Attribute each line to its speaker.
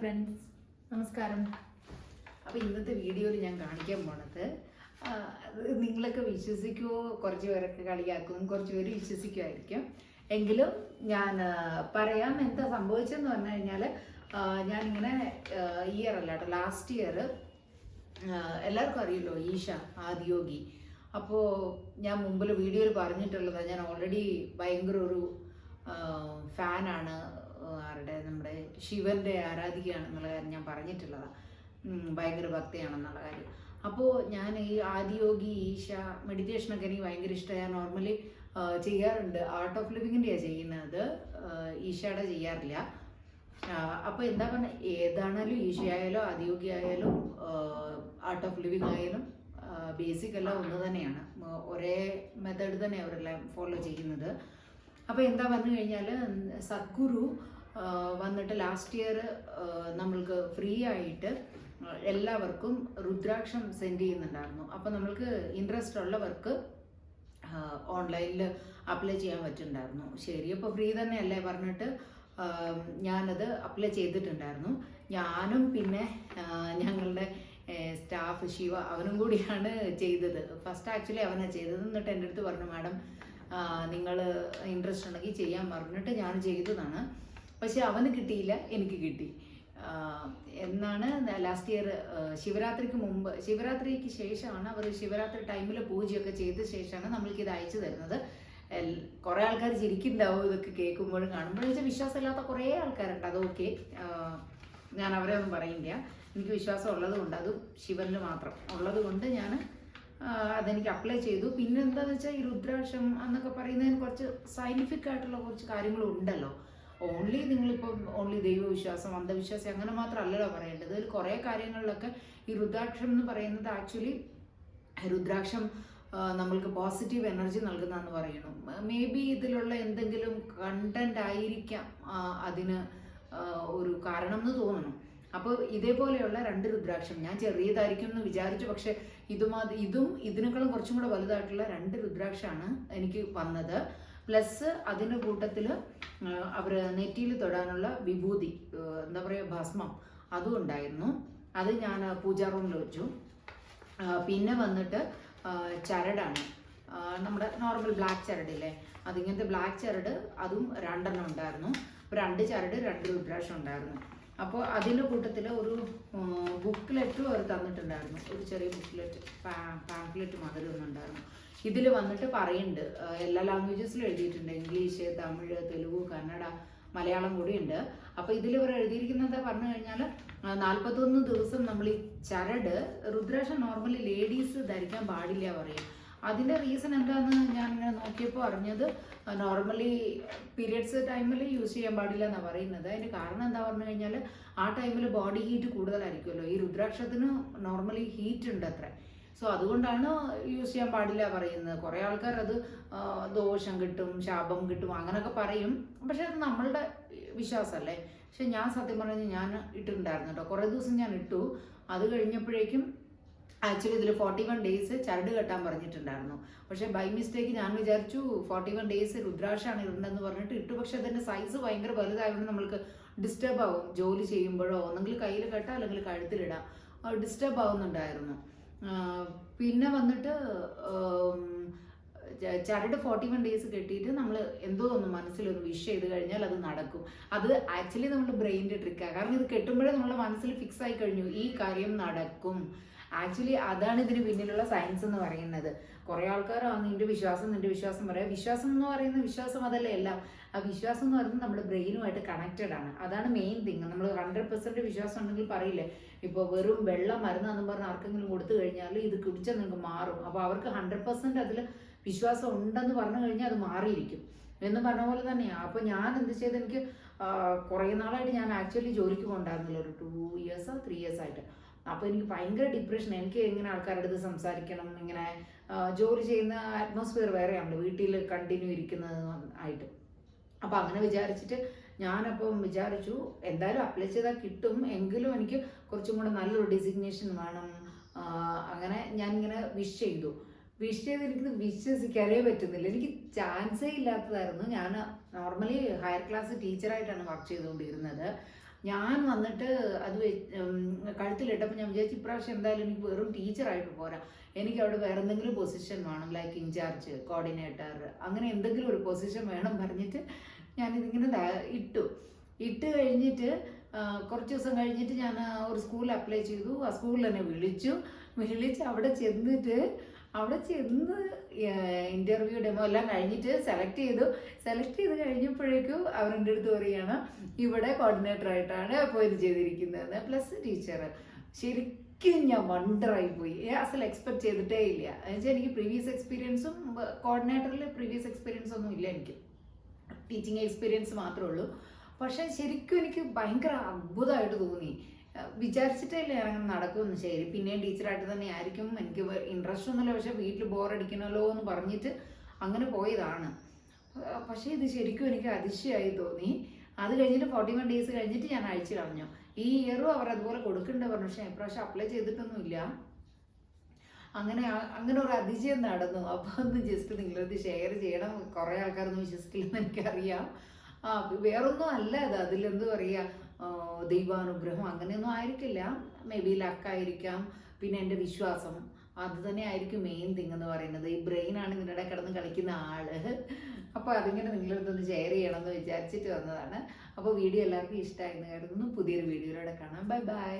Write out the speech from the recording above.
Speaker 1: Friends നമസ്കാരം. അപ്പോൾ ഇന്നത്തെ വീഡിയോയിൽ ഞാൻ കാണിക്കാൻ പോണത് നിങ്ങളൊക്കെ വിശ്വസിക്കുമോ കുറച്ച് പേരൊക്കെ കളിയാക്കും കുറച്ച് പേര് വിശ്വസിക്കുമായിരിക്കും. എങ്കിലും ഞാൻ പറയാം എന്താ സംഭവിച്ചതെന്ന് പറഞ്ഞു കഴിഞ്ഞാൽ ഞാനിങ്ങനെ ഇയർ അല്ല കേട്ടോ ലാസ്റ്റ് ഇയർ എല്ലാവർക്കും അറിയല്ലോ ഈഷ ആദിയോഗി. അപ്പോൾ ഞാൻ മുമ്പിൽ വീഡിയോയിൽ പറഞ്ഞിട്ടുള്ളതാണ് ഞാൻ ഓൾറെഡി ഭയങ്കര ഒരു ഫാനാണ് ആരുടെ നമ്മുടെ ശിവന്റെ ആരാധികയാണെന്നുള്ള കാര്യം ഞാൻ പറഞ്ഞിട്ടുള്ളതാണ് ഭയങ്കര ഭക്തിയാണെന്നുള്ള കാര്യം. അപ്പോൾ ഞാൻ ഈ ആദിയോഗി ഈശ മെഡിറ്റേഷനൊക്കെ എനിക്ക് ഭയങ്കര ഇഷ്ടമാണ് ഞാൻ നോർമലി ചെയ്യാറുണ്ട്. ആർട്ട് ഓഫ് ലിവിങ്ങിന്റെയാണ് ചെയ്യുന്നത്. ഈശയുടെ ചെയ്യാറില്ല. അപ്പോൾ എന്താ പറഞ്ഞ ഏതാണേലും ഈശ ആയാലും ആദിയോഗി ആയാലും ആർട്ട് ഓഫ് ലിവിങ് ആയാലും ബേസിക് എല്ലാം ഒന്ന് തന്നെയാണ്. ഒരേ മെത്തേഡ് തന്നെ അവരെല്ലാം ഫോളോ ചെയ്യുന്നത്. അപ്പോൾ എന്താ പറഞ്ഞു കഴിഞ്ഞാൽ സദ്ഗുരു വന്നിട്ട് ലാസ്റ്റ് ഇയർ നമ്മൾക്ക് ഫ്രീ ആയിട്ട് എല്ലാവർക്കും രുദ്രാക്ഷം സെൻഡ് ചെയ്യുന്നുണ്ടായിരുന്നു. അപ്പോൾ നമ്മൾക്ക് ഇൻട്രസ്റ്റ് ഉള്ളവർക്ക് ഓൺലൈനിൽ അപ്ലൈ ചെയ്യാൻ പറ്റുന്നുണ്ടായിരുന്നു. ശരി അപ്പോൾ ഫ്രീ തന്നെയല്ലേ പറഞ്ഞിട്ട് ഞാനത് അപ്ലൈ ചെയ്തിട്ടുണ്ടായിരുന്നു. ഞാനും പിന്നെ ഞങ്ങളുടെ സ്റ്റാഫ് ശിവ അവനും കൂടിയാണ് ചെയ്തത്. ഫസ്റ്റ് ആക്ച്വലി അവനാണ് ചെയ്തത്. എന്നിട്ട് എന്റെ അടുത്ത് പറഞ്ഞു മാഡം നിങ്ങൾ ഇൻട്രസ്റ്റ് ഉണ്ടെങ്കിൽ ചെയ്യാൻ പറഞ്ഞിട്ട് ഞാൻ ചെയ്തതാണ്. പക്ഷെ അവന് കിട്ടിയില്ല എനിക്ക് കിട്ടി. എന്നാണ് ലാസ്റ്റ് ഇയർ ശിവരാത്രിക്ക് മുമ്പ് ശിവരാത്രിക്ക് ശേഷമാണ് അവർ ശിവരാത്രി ടൈമിൽ പൂജയൊക്കെ ചെയ്ത ശേഷമാണ് നമ്മൾക്ക് ഇത് അയച്ചു തരുന്നത്. കുറെ ആൾക്കാർ ചിരിക്കുന്നുണ്ടാവും ഇതൊക്കെ കേൾക്കുമ്പോഴും കാണുമ്പോഴും. വെച്ചാൽ വിശ്വാസമില്ലാത്ത കുറേ ആൾക്കാരുണ്ട് അതൊക്കെ ഞാൻ അവരെ ഒന്നും പറയില്ല. എനിക്ക് വിശ്വാസം ഉള്ളത് കൊണ്ട് അതും ശിവനിൽ മാത്രം ഉള്ളത് കൊണ്ട് ഞാൻ അതെനിക്ക് അപ്ലൈ ചെയ്തു. പിന്നെ എന്താണെന്ന് വെച്ചാൽ ഈ രുദ്രാക്ഷം എന്നൊക്കെ പറയുന്നതിന് കുറച്ച് സയന്റിഫിക് ആയിട്ടുള്ള കുറച്ച് കാര്യങ്ങളും ഉണ്ടല്ലോ. ഓൺലി നിങ്ങളിപ്പം ഓൺലി ദൈവവിശ്വാസം അന്ധവിശ്വാസം അങ്ങനെ മാത്രമല്ലല്ലോ പറയേണ്ടത്. അതിൽ കുറേ കാര്യങ്ങളിലൊക്കെ ഈ രുദ്രാക്ഷം എന്ന് പറയുന്നത് ആക്ച്വലി രുദ്രാക്ഷം നമ്മൾക്ക് പോസിറ്റീവ് എനർജി നൽകുന്നതെന്ന് പറയണം മേ ബി ഇതിലുള്ള എന്തെങ്കിലും കണ്ടന്റ് ആയിരിക്കാം അതിന് ഒരു കാരണം എന്ന് തോന്നുന്നു. അപ്പോൾ ഇതേപോലെയുള്ള രണ്ട് രുദ്രാക്ഷം. ഞാൻ ചെറിയതായിരിക്കും എന്ന് വിചാരിച്ചു പക്ഷെ ഇതുമാ ഇതും ഇതിനേക്കാളും കുറച്ചും കൂടെ വലുതായിട്ടുള്ള രണ്ട് രുദ്രാക്ഷമാണ് എനിക്ക് വന്നത്. പ്ലസ് അതിന്റെ കൂട്ടത്തിൽ അവർ നെറ്റിയിൽ തൊടാനുള്ള വിഭൂതി എന്താ പറയുക ഭസ്മം അതും ഉണ്ടായിരുന്നു. അത് ഞാൻ പൂജാ റൂമിൽ വെച്ചു. പിന്നെ വന്നിട്ട് ചരടാണ്. നമ്മുടെ നോർമൽ ബ്ലാക്ക് ചരടില്ലേ? അതിങ്ങനത്തെ ബ്ലാക്ക് ചരട് അതും രണ്ടെണ്ണം ഉണ്ടായിരുന്നു. രണ്ട് ചരട് രണ്ട് രുദ്രാക്ഷം ഉണ്ടായിരുന്നു. അപ്പോൾ അതിന്റെ കൂട്ടത്തിൽ ഒരു ബുക്ക്ലെറ്റും അവർ തന്നിട്ടുണ്ടായിരുന്നു. ഒരു ചെറിയ ബുക്ക്ലെറ്റ് പാംപ്ലെറ്റ് മാതിരി ഒന്നുണ്ടായിരുന്നു. ഇതിൽ വന്നിട്ട് പറയുന്നുണ്ട്. എല്ലാ ലാംഗ്വേജസിലും എഴുതിയിട്ടുണ്ട്. ഇംഗ്ലീഷ് തമിഴ് തെലുഗു കന്നഡ മലയാളം കൂടിയുണ്ട്. അപ്പോൾ ഇതിൽ ഇവർ എഴുതിയിരിക്കുന്നത് പറഞ്ഞു കഴിഞ്ഞാൽ നാൽപ്പത്തൊന്ന് ദിവസം നമ്മൾ ഈ ചരട് രുദ്രാക്ഷം നോർമലി ലേഡീസ് ധരിക്കാൻ പാടില്ല പറയും. അതിന്റെ റീസൺ എന്താണെന്ന് ഞാൻ ഇങ്ങനെ നോക്കിയപ്പോൾ അറിഞ്ഞത് നോർമലി പീരിയഡ്സ് ടൈമിൽ യൂസ് ചെയ്യാൻ പാടില്ല എന്നാണ് പറയുന്നത്. അതിന് കാരണം എന്താ പറഞ്ഞു കഴിഞ്ഞാൽ ആ ടൈമിൽ ബോഡി ഹീറ്റ് കൂടുതലായിരിക്കുമല്ലോ. ഈ രുദ്രാക്ഷത്തിന് നോർമലി ഹീറ്റ് ഉണ്ട് അത്ര. സോ അതുകൊണ്ടാണ് യൂസ് ചെയ്യാൻ പാടില്ല പറയുന്നത്. കുറേ ആൾക്കാർ അത് ദോഷം കിട്ടും ശാപം കിട്ടും അങ്ങനെയൊക്കെ പറയും. പക്ഷെ അത് നമ്മളുടെ വിശ്വാസമല്ലേ പക്ഷെ ഞാൻ സത്യം പറഞ്ഞു ഞാൻ ഇട്ടിട്ടുണ്ടായിരുന്നു കേട്ടോ. കുറേ ദിവസം ഞാൻ ഇട്ടു. അത് കഴിഞ്ഞപ്പോഴേക്കും ആക്ച്വലി ഇതിൽ ഫോർട്ടി വൺ ഡേയ്സ് ചരട് കെട്ടാൻ പറഞ്ഞിട്ടുണ്ടായിരുന്നു. പക്ഷേ ബൈ മിസ്റ്റേക്ക് ഞാൻ വിചാരിച്ചു ഫോർട്ടി വൺ ഡേയ്സ് രുദ്രാക്ഷാണ് ഇടേണ്ടതെന്ന് പറഞ്ഞിട്ട് ഇട്ടു. പക്ഷെ അതിന്റെ സൈസ് ഭയങ്കര വലുതായതുകൊണ്ട് നമ്മൾക്ക് ഡിസ്റ്റർബ് ആവും. ജോലി ചെയ്യുമ്പോഴോ ഒന്നെങ്കിൽ കയ്യിൽ കെട്ടാം അല്ലെങ്കിൽ കഴുത്തിലിടാം. ഡിസ്റ്റർബ് ആവുന്നുണ്ടായിരുന്നു. പിന്നെ വന്നിട്ട് ചരട് ഫോർട്ടി വൺ ഡേയ്സ് കെട്ടിയിട്ട് നമ്മൾ എന്തോ ഒന്ന് മനസ്സിലൊരു വിഷ് ചെയ്ത് കഴിഞ്ഞാൽ അത് നടക്കും. അത് ആക്ച്വലി നമ്മുടെ ബ്രെയിനിന്റെ ട്രിക്കാണ് കാരണം ഇത് കെട്ടുമ്പോഴേ നമ്മുടെ മനസ്സിൽ ഫിക്സ് ആയി കഴിഞ്ഞു. ഈ കാര്യം നടക്കും. ആക്ച്വലി അതാണ് ഇതിന് പിന്നിലുള്ള സയൻസ് എന്ന് പറയുന്നത്. കുറേ ആൾക്കാർ ആ നിന്റെ വിശ്വാസം നിന്റെ വിശ്വാസം പറയാം. വിശ്വാസം എന്ന് പറയുന്ന വിശ്വാസം അതല്ല എല്ലാം ആ വിശ്വാസം എന്ന് പറയുന്നത് നമ്മുടെ ബ്രെയിനുമായിട്ട് കണക്റ്റഡ് ആണ്. അതാണ് മെയിൻ തിങ് നമ്മൾ ഹൺഡ്രഡ് പെർസെന്റ് വിശ്വാസം ഉണ്ടെങ്കിൽ പറയില്ലേ ഇപ്പോൾ വെറും വെള്ളം മരുന്നാന്ന് പറഞ്ഞ് ആർക്കെങ്കിലും കൊടുത്തു കഴിഞ്ഞാൽ ഇത് കുടിച്ചാൽ നിങ്ങൾക്ക് മാറും. അപ്പോൾ അവർക്ക് ഹൺഡ്രഡ് പെർസെന്റ് അതിൽ വിശ്വാസം ഉണ്ടെന്ന് പറഞ്ഞു കഴിഞ്ഞാൽ അത് മാറിയിരിക്കും. എന്ന് പറഞ്ഞ പോലെ തന്നെയാണ് അപ്പോൾ ഞാൻ എന്ത് ചെയ്ത് എനിക്ക് കുറേ നാളായിട്ട് ഞാൻ ആക്ച്വലി ജോലിക്ക് പോകണ്ടായിരുന്നില്ല. ഒരു ടു ഇയേഴ്സോ ത്രീ ഇയേഴ്സ് ആയിട്ട്. അപ്പോൾ എനിക്ക് ഭയങ്കര ഡിപ്രഷൻ എനിക്ക് എങ്ങനെ ആൾക്കാരുടെ അടുത്ത് സംസാരിക്കണം? ഇങ്ങനെ ജോലി ചെയ്യുന്ന അറ്റ്മോസ്ഫിയർ വേറെയാണല്ലോ വീട്ടിൽ കണ്ടിന്യൂ ഇരിക്കുന്നത് ആയിട്ട്. അപ്പോൾ അങ്ങനെ വിചാരിച്ചിട്ട് ഞാനപ്പം വിചാരിച്ചു എന്തായാലും അപ്ലൈ ചെയ്താൽ കിട്ടും. എങ്കിലും എനിക്ക് കുറച്ചും കൂടെ നല്ലൊരു ഡെസിഗ്നേഷൻ വേണം. അങ്ങനെ ഞാൻ ഇങ്ങനെ വിഷ് ചെയ്തു. വിഷ് ചെയ്ത് എനിക്ക് വിശ്വസിക്കാനേ പറ്റുന്നില്ല. എനിക്ക് ചാൻസേ ഇല്ലാത്തതായിരുന്നു. ഞാൻ നോർമലി ഹയർ ക്ലാസ് ടീച്ചറായിട്ടാണ് വർക്ക് ചെയ്തുകൊണ്ടിരുന്നത്. ഞാൻ വന്നിട്ട് അത് കഴുത്തിലിട്ടപ്പോൾ ഞാൻ വിചാരിച്ചു ഇപ്രാവശ്യം എന്തായാലും എനിക്ക് വെറും ടീച്ചറായിട്ട് പോരാ. എനിക്ക് അവിടെ വേറെ എന്തെങ്കിലും പൊസിഷൻ വേണം ലൈക്ക് ഇൻചാർജ് കോർഡിനേറ്റർ അങ്ങനെ എന്തെങ്കിലും ഒരു പൊസിഷൻ വേണം പറഞ്ഞിട്ട് ഞാനിതിങ്ങനെ ഇട്ടു. ഇട്ട് കഴിഞ്ഞിട്ട് കുറച്ച് ദിവസം കഴിഞ്ഞിട്ട് ഞാൻ ഒരു സ്കൂളിൽ അപ്ലൈ ചെയ്തു. ആ സ്കൂളിൽ തന്നെ വിളിച്ചു. വിളിച്ച് അവിടെ ചെന്നിട്ട് അവിടെ ചെന്ന് ഇന്റർവ്യൂ ഡെമോ എല്ലാം കഴിഞ്ഞിട്ട് സെലക്ട് ചെയ്തു. സെലക്ട് ചെയ്ത് കഴിഞ്ഞപ്പോഴേക്കും അവരുടെ അടുത്ത് പറയുകയാണ് ഇവിടെ കോർഡിനേറ്റർ ആയിട്ടാണ് അപ്പോയിന്റ് ചെയ്തിരിക്കുന്നത് പ്ലസ് ടീച്ചർ ശരിക്കും ഞാൻ വണ്ടറായി പോയി. അസൽ എക്സ്പെക്ട് ചെയ്തിട്ടേ ഇല്ല. എന്നുവെച്ചാൽ എനിക്ക് പ്രീവിയസ് എക്സ്പീരിയൻസും കോർഡിനേറ്ററിൽ പ്രീവിയസ് എക്സ്പീരിയൻസ് ഒന്നും ഇല്ല എനിക്ക്. ടീച്ചിങ് എക്സ്പീരിയൻസ് മാത്രമേ ഉള്ളൂ. പക്ഷേ ശരിക്കും എനിക്ക് ഭയങ്കര അത്ഭുതമായിട്ട് തോന്നി. അഹ് വിചാരിച്ചിട്ടേ ഇല്ല അങ്ങനെ നടക്കുമെന്ന് ശരി. പിന്നെയും ടീച്ചറായിട്ട് തന്നെ ആയിരിക്കും. എനിക്ക് ഇൻട്രസ്റ്റ് ഒന്നുമില്ല. പക്ഷെ വീട്ടിൽ ബോറടിക്കണമല്ലോ എന്ന് പറഞ്ഞിട്ട് അങ്ങനെ പോയതാണ്. പക്ഷേ ഇത് ശരിക്കും എനിക്ക് അതിശയമായി തോന്നി. അത് കഴിഞ്ഞിട്ട് ഫോർട്ടി വൺ ഡേയ്സ് കഴിഞ്ഞിട്ട് ഞാൻ അയച്ചു കളഞ്ഞു. ഈ ഇയറും അവർ അതുപോലെ കൊടുക്കണ്ടേ പറഞ്ഞു. പക്ഷേ ഇപ്രാവശ്യം അപ്ലൈ ചെയ്തിട്ടൊന്നുമില്ല. അങ്ങനെ അങ്ങനെ ഒരു അതിശയം നടന്നു. അപ്പോൾ ഒന്ന് ജസ്റ്റ് നിങ്ങളത് ഷെയർ ചെയ്യണം. കുറേ ആൾക്കാരൊന്നും വിശ്വസിക്കില്ലെന്ന് എനിക്കറിയാം. ആ വേറൊന്നും അല്ല അത്. അതിലെന്ത് പറയുക ദൈവാനുഗ്രഹം അങ്ങനെയൊന്നും ആയിരിക്കില്ല. മേ ബി ലക്കായിരിക്കാം പിന്നെ എന്റെ വിശ്വാസം അത് തന്നെ ആയിരിക്കും മെയിൻ തിങ് എന്ന് പറയുന്നത്. ഈ ബ്രെയിനാണ് നിങ്ങളുടെ കിടന്ന് കളിക്കുന്ന ആൾ. അപ്പോൾ അതിങ്ങനെ നിങ്ങളടുത്തൊന്ന് ഷെയർ ചെയ്യണമെന്ന് വിചാരിച്ചിട്ട് വന്നതാണ്. അപ്പോൾ വീഡിയോ എല്ലാവർക്കും ഇഷ്ടമായെന്ന് കരുതുന്നു. പുതിയൊരു വീഡിയോയിലൂടെ കാണാം. Bye bye